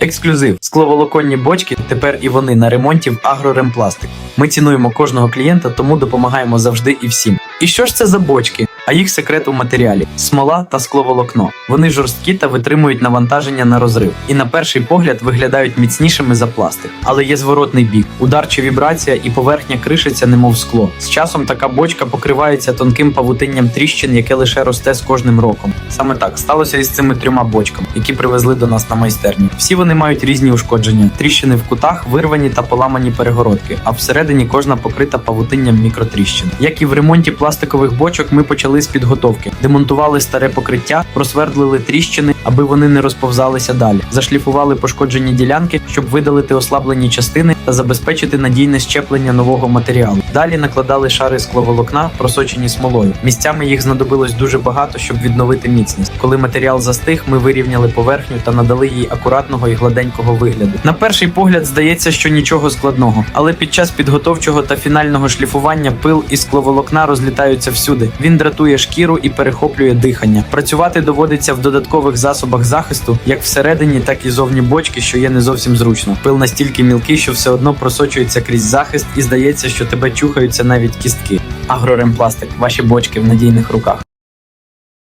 Ексклюзив. Скловолоконні бочки тепер і вони на ремонті в Агроремпластик. Ми цінуємо кожного клієнта, тому допомагаємо завжди і всім. І що ж це за бочки? А їх секрет у матеріалі: смола та скловолокно. Вони жорсткі та витримують навантаження на розрив. І на перший погляд виглядають міцнішими за пластик. Але є зворотний бік. Удар чи вібрація, і поверхня кришиться, немов скло. З часом така бочка покривається тонким павутинням тріщин, яке лише росте з кожним роком. Саме так сталося із цими трьома бочками, які привезли до нас на майстерню. Всі вони мають різні ушкодження: тріщини в кутах, вирвані та поламані перегородки, а всередині кожна покрита павутинням мікротріщин. Як і в ремонті пластикових бочок, ми почали з підготовки, демонтували старе покриття, просвердлили тріщини, аби вони не розповзалися далі. Зашліфували пошкоджені ділянки, щоб видалити ослаблені частини та забезпечити надійне щеплення нового матеріалу. Далі накладали шари скловолокна, просочені смолою. Місцями їх знадобилось дуже багато, щоб відновити міцність. Коли матеріал застиг, ми вирівняли поверхню та надали їй акуратного і гладенького вигляду. На перший погляд здається, що нічого складного, але під час підготовчого та фінального шліфування пил і скловолокна розлітаються всюди. Він дратує шкіру і перехоплює дихання. Працювати доводиться в додаткових засобах захисту, як всередині, так і зовні бочки, що є не зовсім зручно. Пил настільки мілкий, що все одно просочується крізь захист, і здається, що тебе чухаються навіть кістки. Агроремпластик, ваші бочки в надійних руках.